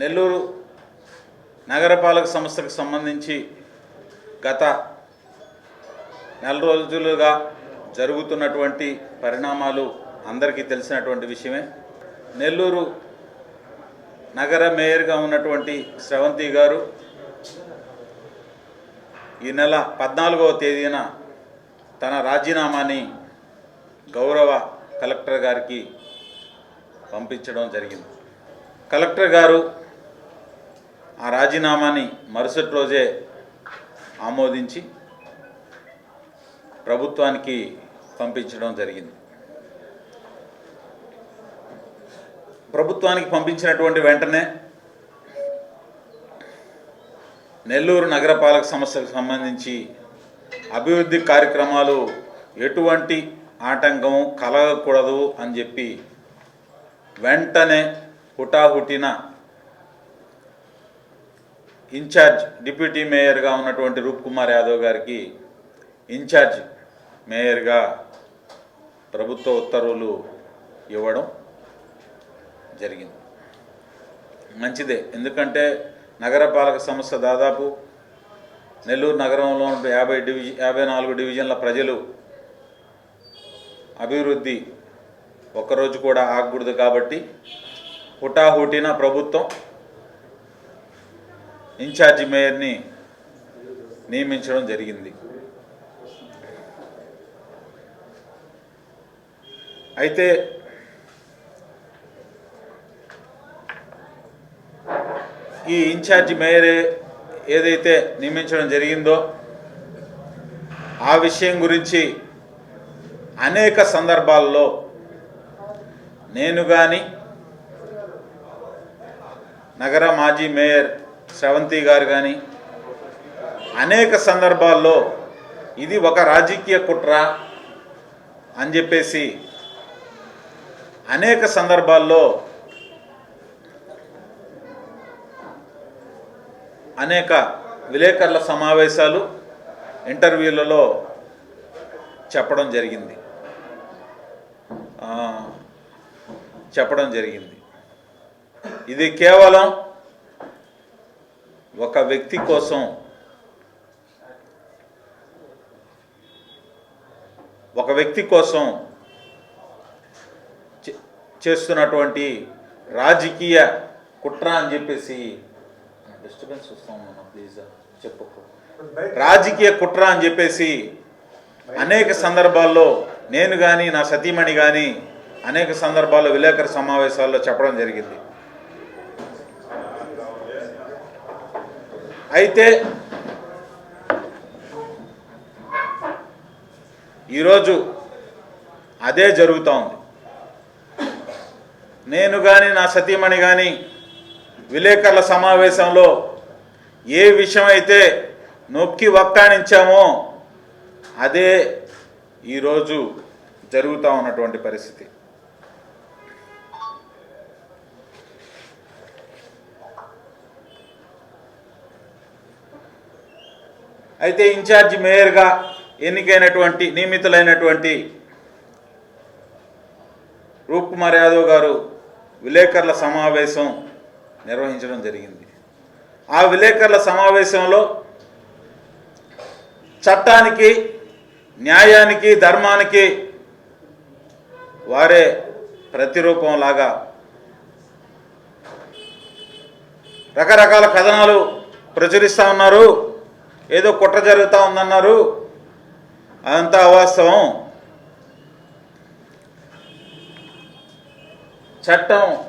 నెల్లూరు నగరపాలక సంస్థకు సంబంధించి గత నెల రోజులుగా జరుగుతున్నటువంటి పరిణామాలు అందరికీ తెలిసినటువంటి విషయమే. నెల్లూరు నగర మేయర్గా ఉన్నటువంటి స్రవంతి గారు ఈ నెల పద్నాలుగవ తేదీన తన రాజీనామాని గౌరవ కలెక్టర్ గారికి పంపించడం జరిగింది. కలెక్టర్ గారు ఆ రాజీనామాని మరుసటి రోజే ఆమోదించి ప్రభుత్వానికి పంపించడం జరిగింది. ప్రభుత్వానికి పంపించినటువంటి వెంటనే నెల్లూరు నగరపాలక సంస్థకు సంబంధించి అభివృద్ధి కార్యక్రమాలు ఎటువంటి ఆటంకం కలగకూడదు అని చెప్పి వెంటనే హుటాహుటిన ఇన్ఛార్జ్ డిప్యూటీ మేయర్గా ఉన్నటువంటి రూప్ కుమార్ యాదవ్ గారికి ఇన్ఛార్జ్ మేయర్గా ప్రభుత్వ ఉత్తర్వులు ఇవ్వడం జరిగింది. మంచిదే. ఎందుకంటే నగరపాలక సంస్థ దాదాపు నెల్లూరు నగరంలో యాభై డివిజ యాభై నాలుగు డివిజన్ల ప్రజలు అభివృద్ధి ఒక్కరోజు కూడా ఆగకూడదు కాబట్టి హుటాహుటిన ప్రభుత్వం ఇన్ఛార్జి మేయర్ని నియమించడం జరిగింది. అయితే ఈ ఇన్ఛార్జి మేయర్ ఏదైతే నియమించడం జరిగిందో ఆ విషయం గురించి అనేక సందర్భాల్లో నేను కానీ నగర మాజీ మేయర్ శ్రవంతి గారు కానీ అనేక సందర్భాల్లో ఇది ఒక రాజకీయ కుట్ర అని చెప్పేసి అనేక సందర్భాల్లో అనేక విలేకరుల సమావేశాలు ఇంటర్వ్యూలలో చెప్పడం జరిగింది. చెప్పడం జరిగింది. ఇది కేవలం ఒక వ్యక్తి కోసం. ఒక వ్యక్తి కోసం చే- చేస్తున్నటువంటి రాజకీయ కుట్ర అని చెప్పేసి డిస్టర్బెన్స్ వస్తాం ప్లీజ్ చెప్పకు రాజకీయ కుట్ర అని చెప్పేసి అనేక సందర్భాల్లో నేను కానీ నా సతీమణి కానీ అనేక సందర్భాల్లో విలేకరు సమావేశాల్లో చెప్పడం జరిగింది. అయితే ఈరోజు అదే జరుగుతూ ఉంది. నేను కానీ నా సతీమణి కానీ విలేకరుల సమావేశంలో ఏ విషయం అయితే నొక్కి వక్కాణించామో అదే ఈరోజు జరుగుతూ ఉన్నటువంటి పరిస్థితి. అయితే ఇన్ఛార్జి మేయర్గా ఎన్నికైనటువంటి నియమితులైనటువంటి రూప్ కుమార్ యాదవ్ గారు విలేకరుల సమావేశం నిర్వహించడం జరిగింది. ఆ విలేకరుల సమావేశంలో చట్టానికి న్యాయానికి ధర్మానికి వారే ప్రతిరూపంలాగా రకరకాల కథనాలు ప్రచురిస్తూ ఉన్నారు. ఏదో కుట్ర జరుగుతూ ఉందన్నారు. అదంతా అవాస్తవం. చట్టం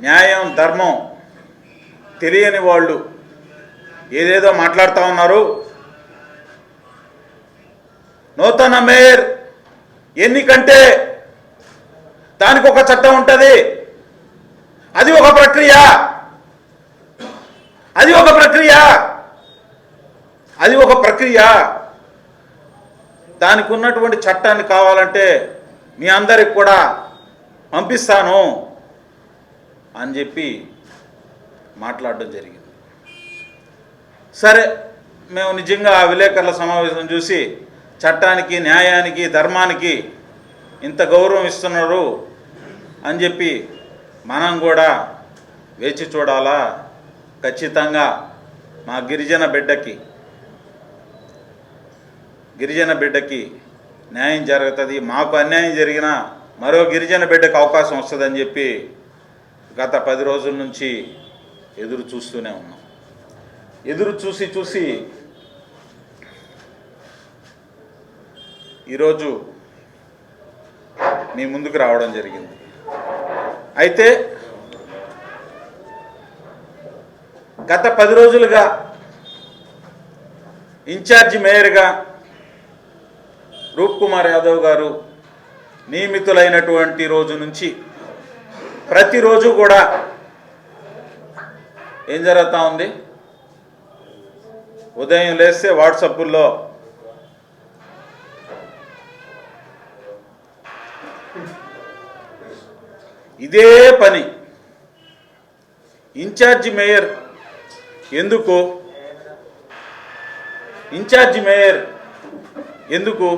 న్యాయం ధర్మం తెలియని వాళ్ళు ఏదేదో మాట్లాడుతూ ఉన్నారు. నూతన మేయర్ ఎన్నికంటే దానికి ఒక చట్టం ఉంటుంది. అది ఒక ప్రక్రియ అది ఒక ప్రక్రియ అది ఒక ప్రక్రియ. దానికి ఉన్నటువంటి చట్టాన్ని కావాలంటే మీ అందరికి కూడా పంపిస్తాను అని చెప్పి మాట్లాడడం జరిగింది. సరే మేము నిజంగా ఆ విలేకరుల సమావేశం చూసి చట్టానికి న్యాయానికి ధర్మానికి ఇంత గౌరవం ఇస్తున్నారు అని చెప్పి మనం కూడా వేచి చూడాలా? ఖచ్చితంగా మా గిరిజన బిడ్డకి గిరిజన బిడ్డకి న్యాయం జరుగుతుంది. మాకు అన్యాయం జరిగినా మరో గిరిజన బిడ్డకు అవకాశం వస్తుందని చెప్పి గత పది రోజుల నుంచి ఎదురు చూస్తూనే ఉన్నాం. ఎదురు చూసి చూసి ఈరోజు మీ ముందుకు రావడం జరిగింది. అయితే గత పది రోజులుగా ఇన్ఛార్జి మేయర్గా రూప్ కుమార్ యాదవ్ గారు నియమితులైనటువంటి రోజు నుంచి ప్రతిరోజు కూడా ఏం జరుగుతూ ఉంది? ఉదయం లేస్తే వాట్సప్లో ఇదే పని. ఇన్ఛార్జి మేయర్ ఎందుకు? ఇన్ఛార్జి మేయర్ ఎందుకు?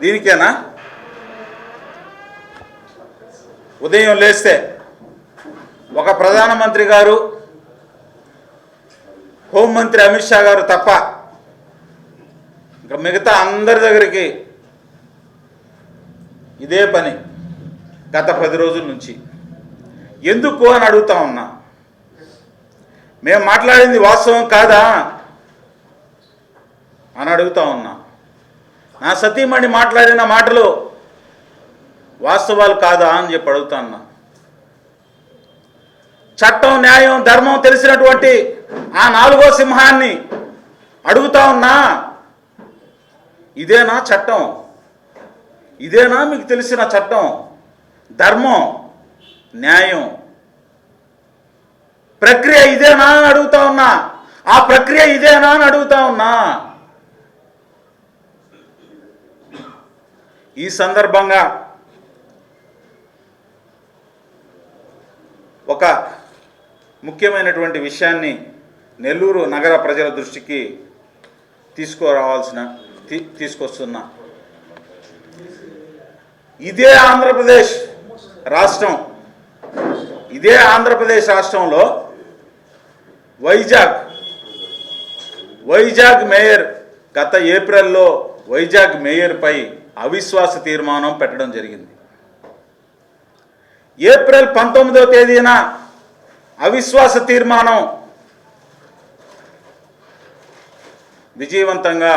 దీనికేనా? ఉదయం లేస్తే ఒక ప్రధానమంత్రి గారు హోంమంత్రి అమిత్ షా గారు తప్ప ఇంకా మిగతా అందరి దగ్గరికి ఇదే పని గత పది రోజుల నుంచి. ఎందుకు అని అడుగుతా ఉన్నా. మేము మాట్లాడింది వాస్తవం కాదా అని అడుగుతా ఉన్నా. నా సతీమణి మాట్లాడిన మాటలు వాస్తవాలు కాదా అని చెప్పి అడుగుతా చట్టం న్యాయం ధర్మం తెలిసినటువంటి ఆ నాలుగో సింహాన్ని అడుగుతా ఉన్నా ఇదేనా చట్టం? ఇదేనా మీకు తెలిసిన చట్టం? ధర్మం న్యాయం. ప్రక్రియ ఇదేనా అని అడుగుతా ఉన్నా ఆ ప్రక్రియ ఇదేనా అని అడుగుతా ఉన్నా ఈ సందర్భంగా ఒక ముఖ్యమైనటువంటి విషయాన్ని నెల్లూరు నగర ప్రజల దృష్టికి తీసుకురావాల్సిన తీసుకొస్తున్నా. ఇదే ఆంధ్రప్రదేశ్ రాష్ట్రం. ఇదే ఆంధ్రప్రదేశ్ రాష్ట్రంలో వైజాగ్ వైజాగ్ మేయర్ గత ఏప్రిల్లో వైజాగ్ మేయర్పై అవిశ్వాస తీర్మానం పెట్టడం జరిగింది. ఏప్రిల్ పంతొమ్మిదవ తేదీన అవిశ్వాస తీర్మానం విజయవంతంగా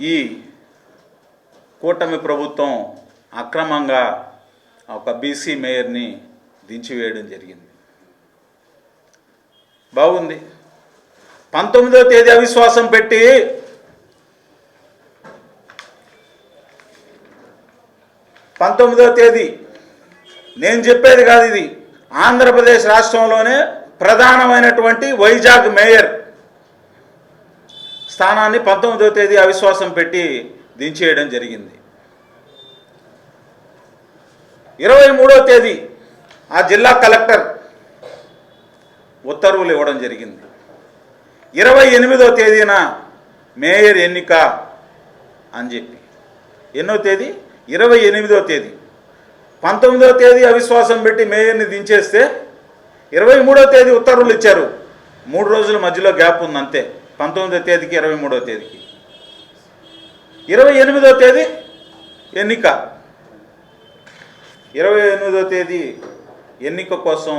ఈ కూటమి ప్రభుత్వం అక్రమంగా ఒక బీసీ మేయర్ని దించివేయడం జరిగింది. బాగుంది. పంతొమ్మిదవ తేదీ అవిశ్వాసం పెట్టి పంతొమ్మిదవ తేదీ. నేను చెప్పేది కాదు ఇది. ఆంధ్రప్రదేశ్ రాష్ట్రంలోనే ప్రధానమైనటువంటి వైజాగ్ మేయర్ స్థానాన్ని పంతొమ్మిదవ తేదీ అవిశ్వాసం పెట్టి దించేయడం జరిగింది. ఇరవై మూడవ తేదీ ఆ జిల్లా కలెక్టర్ ఉత్తర్వులు ఇవ్వడం జరిగింది. ఇరవై ఎనిమిదో తేదీన మేయర్ ఎన్నిక అని చెప్పి. ఎన్నో తేదీ? ఇరవై ఎనిమిదో తేదీ. పంతొమ్మిదవ తేదీ అవిశ్వాసం పెట్టి మేయర్ని దించేస్తే ఇరవై మూడో తేదీ ఉత్తర్వులు ఇచ్చారు. మూడు రోజుల మధ్యలో గ్యాప్ ఉంది అంతే పంతొమ్మిదో తేదీకి ఇరవై మూడో తేదీకి. ఇరవై ఎనిమిదో తేదీ ఎన్నిక. ఇరవై ఎనిమిదో తేదీ ఎన్నిక కోసం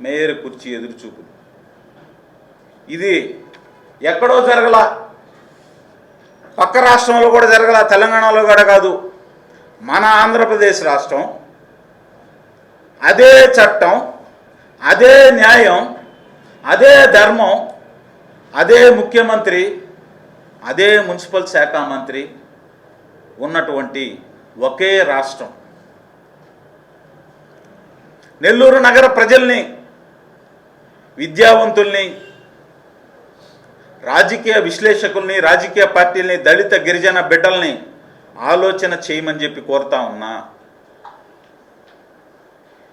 మేయర్ కుర్చీ ఎదురుచూపు ఇది ఎక్కడో జరగల. పక్క రాష్ట్రంలో కూడా జరగల తెలంగాణలో కూడా కాదు. మన ఆంధ్రప్రదేశ్ రాష్ట్రం అదే చట్టం అదే న్యాయం అదే ధర్మం అదే ముఖ్యమంత్రి అదే మున్సిపల్ శాఖ మంత్రి ఉన్నటువంటి ఒకే రాష్ట్రం. నెల్లూరు నగర ప్రజల్ని విద్యావంతుల్ని రాజకీయ విశ్లేషకుల్ని రాజకీయ పార్టీల్ని దళిత గిరిజన బిడ్డల్ని ఆలోచన చేయమని చెప్పి కోరుతా ఉన్నా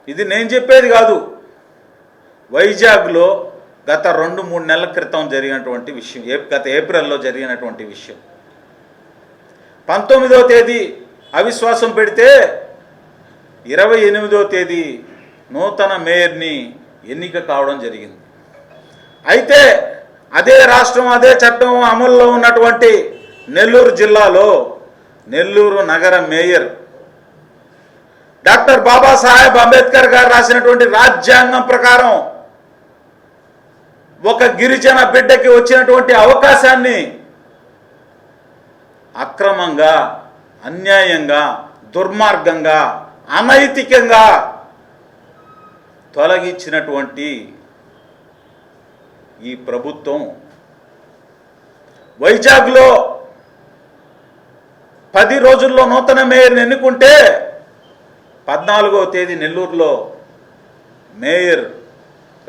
ఇది నేను చెప్పేది కాదు. వైజాగ్లో గత రెండు మూడు నెలల క్రితం జరిగినటువంటి విషయం ఏ- గత ఏప్రిల్లో జరిగినటువంటి విషయం. పంతొమ్మిదవ తేదీ అవిశ్వాసం పెడితే ఇరవై ఎనిమిదవ తేదీ నూతన మేయర్ని ఎన్నిక కావడం జరిగింది. అయితే అదే రాష్ట్రం అదే చట్టం అమల్లో ఉన్నటువంటి నెల్లూరు జిల్లాలో నెల్లూరు నగర మేయర్ డాక్టర్ బాబాసాహెబ్ అంబేద్కర్ గారు రాసినటువంటి రాజ్యాంగం ప్రకారం ఒక గిరిజన బిడ్డకి వచ్చినటువంటి అవకాశాన్ని అక్రమంగా అన్యాయంగా దుర్మార్గంగా అనైతికంగా తొలగించినటువంటి ఈ ప్రభుత్వం వైజాగ్లో పది రోజుల్లో నూతన మేయర్ని ఎన్నుకుంటే పద్నాలుగో తేదీ నెల్లూరులో మేయర్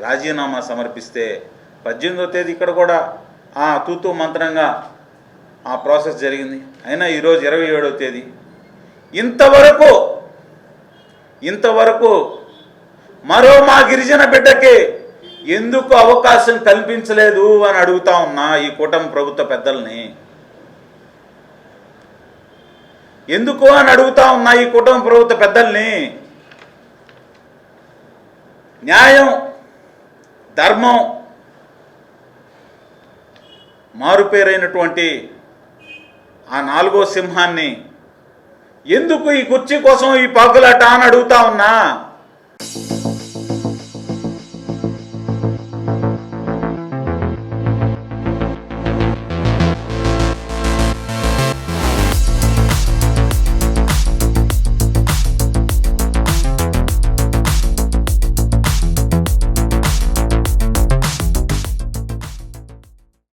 రాజీనామా సమర్పిస్తే పద్దెనిమిదో తేదీ ఇక్కడ కూడా ఆ తూతూ మంత్రంగా ఆ ప్రాసెస్ జరిగింది. అయినా ఈరోజు ఇరవై ఏడో తేదీ. ఇంతవరకు ఇంతవరకు మరో మా గిరిజన బిడ్డకి ఎందుకు అవకాశం కల్పించలేదు అని అడుగుతా ఉన్నా ఈ కూటమి ప్రభుత్వ పెద్దల్ని. ఎందుకు అని అడుగుతా ఉన్నా ఈ కుటుంబ ప్రభుత్వ పెద్దల్ని. న్యాయం ధర్మం మారుపేరైనటువంటి ఆ నాలుగో సింహాన్ని ఎందుకు ఈ కుర్చీ కోసం ఈ పగ్గులాట అని అడుగుతా ఉన్నా?